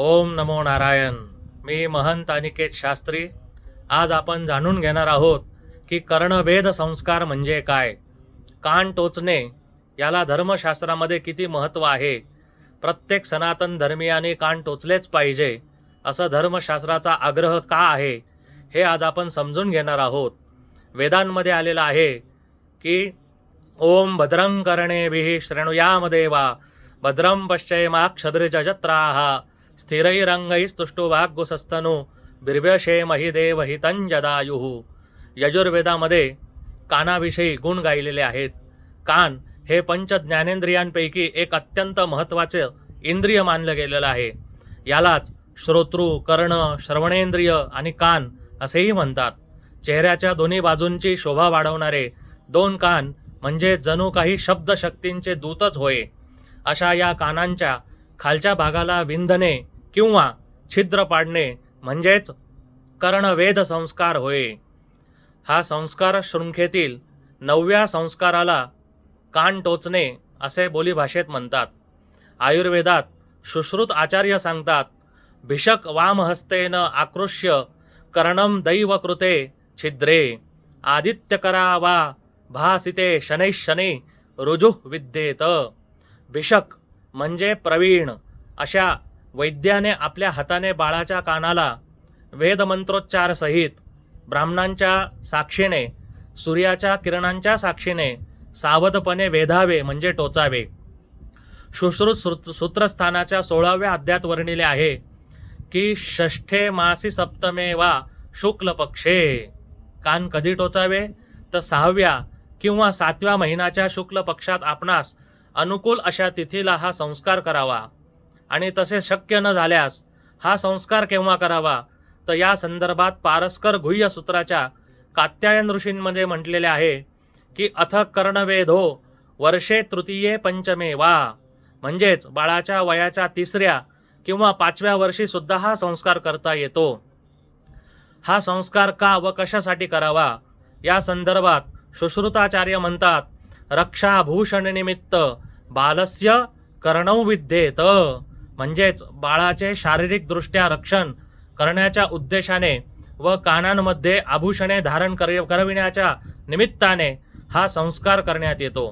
ओम नमो नारायण. मी महंत अनिकेत शास्त्री. आज आपण जाणून घेणार आहोत की कर्णवेध संस्कार म्हणजे काय? कान टोचणे याला धर्मशास्त्रामध्ये किती महत्त्व आहे? प्रत्येक सनातन धर्मियाने कान टोचलेच पाहिजे असं धर्मशास्त्राचा आग्रह का आहे हे आज आपण समजून घेणार आहोत. वेदांमध्ये आलेलं आहे की ओम भद्रं कर्णेभिः शृणुयामदेवा भद्रं पश्चैमाक्षभिर्जत्राः स्थिरैरंगैस्तुष्टुवाग्गुसस्तनु बिर्भशेमहि देवहितंजदायुः यजुर्वेदामध्ये कानाविषयी गुण गायलेले आहेत. कान हे पंच ज्ञानेंद्रियांपैकी एक अत्यंत महत्त्वाचं इंद्रिय मानलं गेलेलं आहे. यालाच श्रोतृ कर्ण श्रवणेंद्रिय आणि कान असेही म्हणतात. चेहऱ्याच्या दोन्ही बाजूंची शोभा वाढवणारे दोन कान म्हणजे जणू काही शब्दशक्तींचे दूतच होय. अशा या कानांच्या खालच्या भागाला विंधने किंवा छिद्र पाडणे म्हणजेच कर्णवेध संस्कार होय. हा संस्कार शृंखेतील नवव्या संस्काराला कान टोचणे असे बोलीभाषेत म्हणतात. आयुर्वेदात सुश्रुत आचार्य सांगतात भिषक वामहस्तेन आकृष्य कर्णम दैवकृते छिद्रे आदित्यकरा वा भासिते शनैः रुजु विद्येत. भिषक म्हणजे प्रवीण अशा वैद्याने आपल्या हाताने बाळाच्या कानाला वेदमंत्रोच्चार सहित ब्राह्मणांच्या साक्षीने सूर्याच्या किरणांच्या साक्षीने सावधपणे वेधावे म्हणजे टोचावे. सुश्रुत सूत- सूत्रस्थानाच्या सोळाव्या अध्यात वर्णिले आहे की षष्ठे मासी सप्तमे वा शुक्ल पक्षे. कान कधी टोचावे? तर सहाव्या किंवा सातव्या महिन्याच्या शुक्ल पक्षात आपणास अनुकूल अशा तिथीला हा संस्कार करावा. आणि तसे शक्य न झाल्यास हा संस्कार केव्हा करावा? तर या संदर्भात पारस्कर गुह्य सूत्राच्या कात्यायन ऋषींमध्ये म्हटलेले आहे की अथ कर्णवेधो वर्षे तृतीये पंचमे वा. म्हणजेच बाळाच्या वयाच्या तिसऱ्या किंवा पाचव्या वर्षी सुद्धा हा संस्कार करता येतो. हा संस्कार का व कशासाठी करावा? या संदर्भात सुश्रुताचार्य म्हणतात रक्षाभूषण निमित्त बालस्य कर्णौ विद्येत. म्हणजेच बाळाचे शारीरिकदृष्ट्या रक्षण करण्याच्या उद्देशाने व कानांमध्ये आभूषणे धारण कर करविण्याच्या निमित्ताने हा संस्कार करण्यात येतो.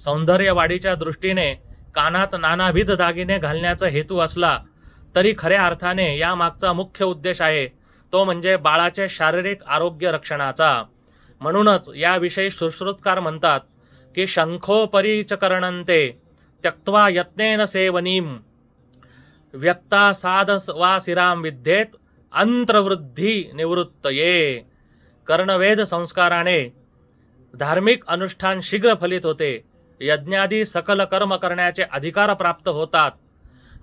सौंदर्यवाढीच्या दृष्टीने कानात नानाविध दागिने घालण्याचा हेतू असला तरी खऱ्या अर्थाने या मागचा मुख्य उद्देश आहे तो म्हणजे बाळाचे शारीरिक आरोग्य रक्षणाचा. म्हणूनच याविषयी सुश्रुतकार म्हणतात की शंखोपरीचकरणंते त्यक्त्वा यत्नेन सेवनीम. व्यक्ता साध वा सिराम विद्येत अंत्रवृद्धी निवृत्तये. कर्णवेद संस्काराने धार्मिक अनुष्ठान शीघ्र फलित होते. यज्ञादी सकल कर्म करण्याचे अधिकार प्राप्त होतात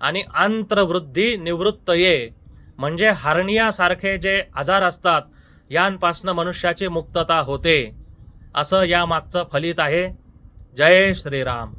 आणि अंतर्वृद्धी निवृत्तये. म्हणजे हार्नियासारखे जे आजार असतात यांपासनं मनुष्याची मुक्तता होते. असं यामागचं फलित आहे. जय श्रीराम.